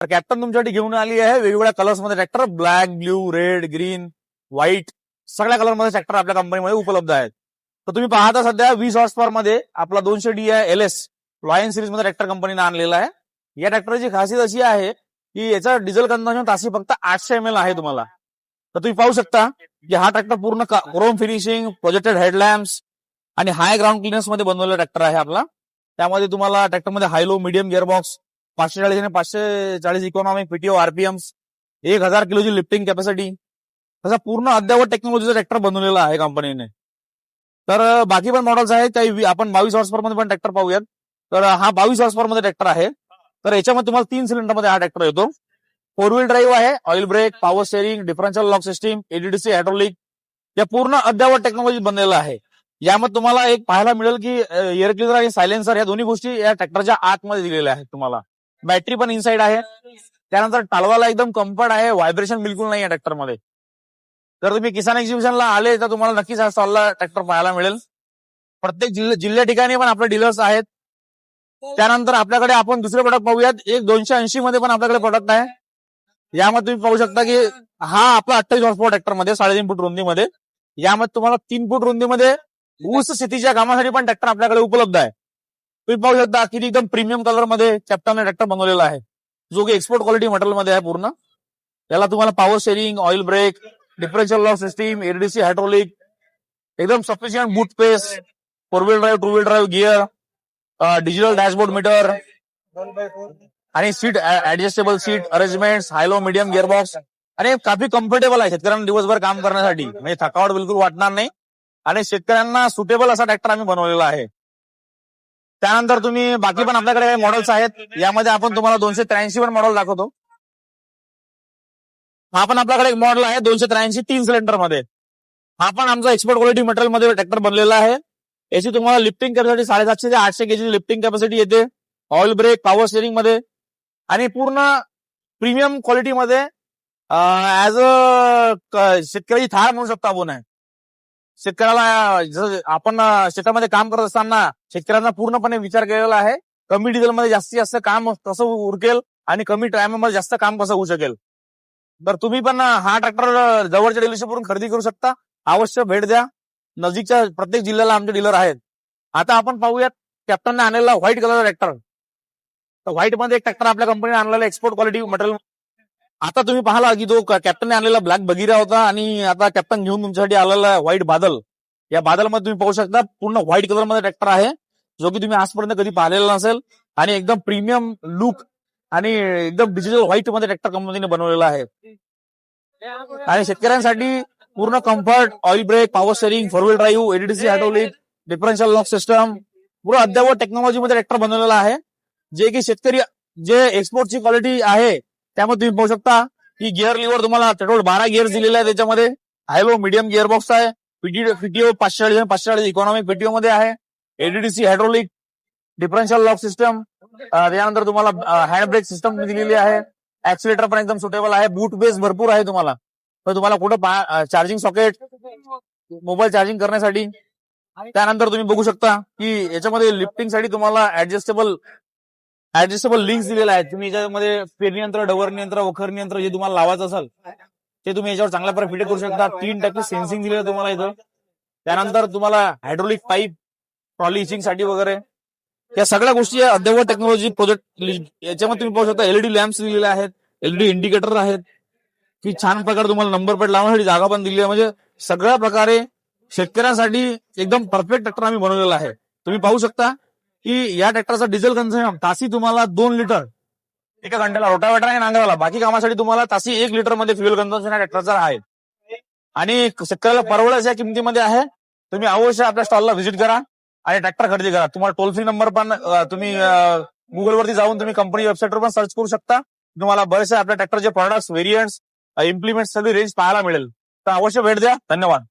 तर कॅप्टन तुमच्यासाठी घेऊन आली आहे. वेगवेगळ्या कलर्समध्ये tractor black blue red green white सगळ्या कलरमध्ये ट्रॅक्टर आपल्या कंपनीमध्ये उपलब्ध आहेत. तर तुम्ही पाहता सध्या वीस हॉर्स पॉवर मध्ये आपला दोनशे डी आहे एल एस लॉयन सिरीजमध्ये ट्रॅक्टर कंपनीने आणलेला आहे. या ट्रॅक्टरची खासियत अशी आहे की याचा डिझेल कन्झम्पन तासी फक्त आठशे एम एल आहे तुम्हाला. तर तुम्ही पाहू शकता की हा ट्रॅक्टर पूर्ण क्रोम फिनिशिंग प्रोजेक्टेड हेडलॅम्प्स आणि हाय ग्राउंड क्लिनर्समध्ये बनवलेला ट्रॅक्टर आहे आपला. त्यामध्ये तुम्हाला ट्रॅक्टरमध्ये हायलो मीडियम गिअरबॉक्स पाचशे चाळीस आणि पाचशे चाळीस इकॉनॉमिक पीटीओ आरपीएम्स एक हजार किलोची लिफ्टिंग कॅपॅसिटी तसा पूर्ण अद्यावत टेक्नॉलॉजीचा ट्रॅक्टर बनवलेला आहे कंपनीने तर बाकी पण मॉडेल्स आहेत काही आपण बावीस हॉर्समध्ये पण ट्रॅक्टर पाहूयात. तर हा बावीस हॉर्समध्ये ट्रॅक्टर आहे. तर याच्यामध्ये तुम्हाला तीन सिलेंडरमध्ये हा ट्रॅक्टर येतो. फोर व्हील ड्राईव्ह आहे oil brake power steering differential lock system ADDC hydraulic या पूर्ण अद्यावत टेक्नॉलॉजी बनलेलं आहे. यामध्ये तुम्हाला एक पाहायला मिळेल की एअर क्लिनर आणि सायलेन्सर या दोन्ही गोष्टी या ट्रॅक्टरच्या आतमध्ये दिलेल्या आहेत तुम्हाला. बॅटरी पण इनसाइड आहे. त्यानंतर टालवाला एकदम कम्फर्ट आहे. व्हायब्रेशन बिलकुल नाही आहे ट्रॅक्टरमध्ये. जर तुम्ही किसान एक्झिबिशनला आले तर तुम्हाला नक्कीच हा स्टॉलला ट्रॅक्टर पाहायला मिळेल. प्रत्येक जिल्ह्या जिल्ह्या ठिकाणी पण आपले डीलर्स आहेत. त्यानंतर आपल्याकडे आपण दुसरे प्रोडक्ट पाहूयात. एक दोनशे ऐंशी मध्ये पण आपल्याकडे प्रोडक्ट आहे. यामध्ये तुम्ही पाहू शकता की हा आपला अठ्ठावीस हॉर्स पॉवर ट्रॅक्टरमध्ये साडेतीन फूट रुंदीमध्ये. यामध्ये तुम्हाला तीन फूट रुंदीमध्ये ऊस शेतीच्या कामासाठी पण ट्रॅक्टर आपल्याकडे उपलब्ध आहे. तुम्ही पाहू शकता की एकदम प्रीमियम कलरमध्ये कॅप्टनने ट्रॅक्टर बनवलेला आहे. जो की एक्सपोर्ट क्वालिटी मटेरियलमध्ये आहे पूर्ण. त्याला तुम्हाला power sharing oil brake differential lock system ADC hydraulic एकदम sufficient boot space four wheel drive two wheel drive gear digital dashboard meter आणि seat adjustable seat arrangement high low medium gearbox आणि काफी comfortable आहे शेतकऱ्यांना दिवसभर काम करण्यासाठी. म्हणजे थकावट बिलकुल वाटणार नाही. आणि शेतकऱ्यांना सुटेबल असा ट्रॅक्टर आम्ही बनवलेला आहे. त्यानंतर तुम्ही बाकी पण आपल्याकडे काही मॉडेल्स आहेत. यामध्ये आपण तुम्हाला दोनशे त्र्याऐंशी पण मॉडेल दाखवतो. हा पण आपल्याकडे एक मॉडेल आहे दोनशे त्र्याऐंशी तीन सिलेंडरमध्ये. हा पण आमचा एक्सपोर्ट क्वालिटी मटेरियलमध्ये ट्रॅक्टर बनलेला आहे. याची तुम्हाला लिफ्टिंग कॅपॅसिटी साडेसातशे ते आठशे केजी लिफ्टिंग कॅपॅसिटी येते. ऑइल ब्रेक पॉवर स्टेरिंगमध्ये. आणि पूर्ण प्रीमियम क्वालिटीमध्ये ऍज अ शेतकरी थार म्हणू शकतो आपण. आहे. शेतकऱ्याला आपण शेतामध्ये काम करत असताना शेतकऱ्यांना पूर्णपणे विचार केलेला आहे कमी डिझेल मध्ये जास्तीत जास्त काम कसं उरकेल आणि कमी टायमामध्ये मध्ये जास्त काम कसं होऊ शकेल. तर तुम्ही पण हा ट्रॅक्टर जवळच्या डिलरशिपवरून खरेदी करू शकता. अवश्य भेट द्या. नजीकच्या प्रत्येक जिल्ह्याला आमचे डीलर आहेत. आता आपण पाहूयात कॅप्टनने आणलेला व्हाईट कलर ट्रॅक्टर तर व्हाईटमध्ये एक ट्रॅक्टर आपल्या कंपनीने आणलेला एक्सपोर्ट क्वालिटी मटेरियल आता तुम्ही पाहिला की तो कॅप्टनने आणलेला ब्लॅक बगिरा होता आणि आता कॅप्टन घेऊन तुमच्यासाठी आलेला व्हाईट बादल. या बादलमध्ये तुम्ही पाहू शकता पूर्ण व्हाईट कलरमध्ये ट्रॅक्टर आहे जो की तुम्ही आजपर्यंत कधी पाहिलेला नसेल. आणि एकदम प्रीमियम लुक आणि एकदम डिजिटल व्हाईटमध्ये ट्रॅक्टर कंपनीने बनवलेला आहे. आणि शेतकऱ्यांसाठी पूर्ण comfort oil brake power steering four wheel drive ADDC hydraulic differential lock system पूर्ण अद्यावत टेक्नॉलॉजी मध्ये ट्रॅक्टर बनवलेला आहे. जे की शेतकरी जे एक्सपोर्टची क्वालिटी आहे त्यामध्ये तुम्ही पाहू शकता की गिअर लिव्हर तुम्हाला टोटल बारा गिअर दिलेले आहे त्याच्यामध्ये. High low medium gear box आहे. पीटीओ पीटीओ पाचशे चाळीस पाचशे चाळीस इकॉनॉमिक पीटीओ मध्ये आहे. ADDC hydraulic differential lock system त्यानंतर तुम्हाला हँड ब्रेक सिस्टम दिलेली आहे. ऍक्सिलेटर पण एकदम सुटेबल आहे. बूट बेस भरपूर आहे तुम्हाला. तर तुम्हाला कुठं चार्जिंग सॉकेट मोबाईल चार्जिंग करण्यासाठी. त्यानंतर तुम्ही बघू शकता की याच्यामध्ये लिफ्टिंगसाठी तुम्हाला ऍडजस्टेबल ऍडजस्टेबल लिंक्स दिलेले आहेत. तुम्ही याच्यामध्ये पेरणी यंत्र डवर यंत्र वखर यंत्र जे तुम्हाला लावायचं असेल ते तुम्ही याच्यावर चांगल्या प्रकारे फिट करू शकता. तीन टक्के सेन्सिंग दिलेलं तुम्हाला इथं. त्यानंतर तुम्हाला हायड्रोलिक पाईप ट्रॉली इचिंगसाठी वगैरे. या सगळ्या गोष्टी अद्ययावत टेक्नॉलॉजी प्रोजेक्ट याच्यामध्ये तुम्ही पाहू शकता एलईडी लॅम्प्स दिलेले आहेत एलईडी इंडिकेटर आहेत. की छान प्रकारे तुम्हाला नंबर प्लेट लावण्यासाठी जागा पण दिली आहे. म्हणजे सगळ्या प्रकारे शेतकऱ्यांसाठी एकदम परफेक्ट ट्रॅक्टर आम्ही बनवलेला आहे. तुम्ही पाहू शकता. की या ट्रॅक्टरचा डिझेल कन्झम्पन तासी तुम्हाला दोन लिटर. एका घंट्याला रोटावेटर आणि नांगराला बाकी कामासाठी तुम्हाला तासी एक लिटरमध्ये फ्युएल कन्झम्पन या ट्रॅक्टरचा आहे. आणि शेतकऱ्याला परवडच या किमतीमध्ये आहे. तुम्ही अवश्य आपल्या स्टॉलला व्हिजिट करा आणि ट्रॅक्टर खरेदी करा. तुम्हाला टोल फ्री नंबर पण तुम्ही गुगल वरती जाऊन तुम्ही कंपनी वेबसाईटवर पण सर्च करू शकता. तुम्हाला बरेचसे आपल्या ट्रॅक्टरचे प्रॉडक्ट्स व्हेरियंट्स इम्प्लिमेंट सगळी रेंज पाहायला मिळेल. तर अवश्य भेट द्या. धन्यवाद.